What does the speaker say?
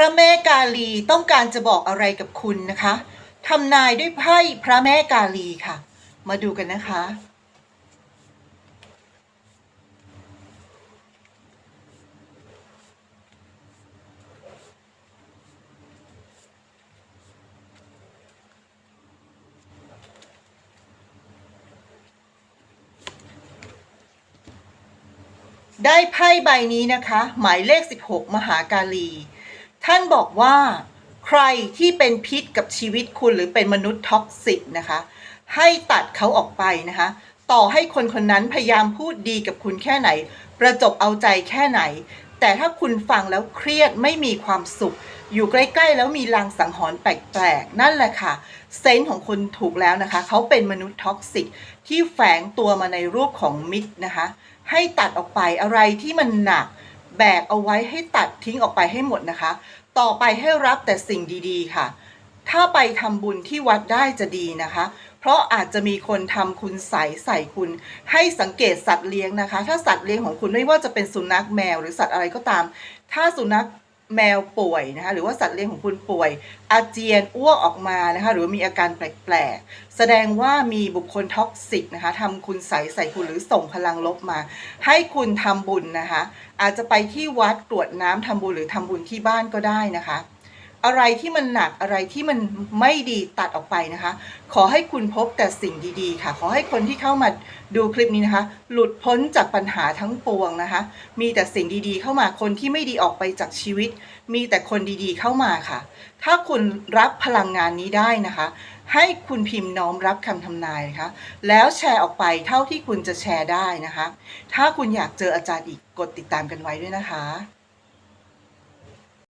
พระแม่กาลีต้องการจะบอกอะไรกับคุณนะคะทำนายด้วยไพ่พระแม่กาลีค่ะ มาดูกันนะคะ ได้ไพ่ใบนี้นะคะ หมายเลข 16 มหากาลี ท่านบอกว่าใครที่เป็นพิษกับชีวิตคุณหรือเป็นมนุษย์ท็อกซิกนะคะ ให้ตัดเขาออกไปนะคะ ต่อให้คนคนนั้นพยายามพูดดีกับคุณแค่ไหน ประจบเอาใจแค่ไหน แต่ถ้าคุณฟังแล้วเครียดไม่มีความสุข อยู่ใกล้ๆแล้วมีลางสังหรณ์แปลกๆ นั่นแหละค่ะ เซนส์ของคุณถูกแล้วนะคะ เขาเป็นมนุษย์ท็อกซิกที่แฝงตัวมาในรูปของมิตรนะคะ ให้ตัดออกไปอะไรที่มันหนัก แบกเอาไว้ให้ตัดทิ้งออกไปให้หมดนะคะ ต่อไปให้รับแต่สิ่งดีๆค่ะ ถ้าไปทำบุญที่วัดได้จะดีนะคะ เพราะอาจจะมีคนทำคุณใสใส่คุณ ให้สังเกตสัตว์เลี้ยงนะคะ ถ้าสัตว์เลี้ยงของคุณไม่ว่าจะเป็นสุนัขแมวหรือสัตว์อะไรก็ตาม ถ้าสุนัข แมวป่วยนะคะหรือว่าสัตว์เลี้ยงของคุณป่วย อาเจียนอ้วกออกมานะคะหรือมีอาการแปลกๆ แสดงว่ามีบุคคลท็อกซิกนะคะทำคุณใสใส่คุณหรือส่งพลังลบมา ให้คุณทำบุญนะคะ อาจจะไปที่วัดกรวดน้ำทำบุญหรือทำบุญที่บ้านก็ได้นะคะ อะไรที่มันหนักอะไรที่มันไม่ดีตัดออกไปนะคะ ขอให้คุณพบแต่สิ่งดีๆ ค่ะ ขอให้คนที่เข้ามาดูคลิปนี้นะคะ หลุดพ้นจากปัญหาทั้งปวงนะคะ มีแต่สิ่งดีๆ เข้ามาคนที่ไม่ดีออกไปจากชีวิต มีแต่คนดีๆเข้ามาค่ะ ถ้าคุณรับพลังงานนี้ได้นะคะ ให้คุณพิมพ์น้อมรับคำทำนายนะคะ แล้วแชร์ออกไปเท่าที่คุณจะแชร์ได้นะคะ ถ้าคุณอยากเจออาจารย์อีกกดติดตามกันไว้ด้วยนะคะ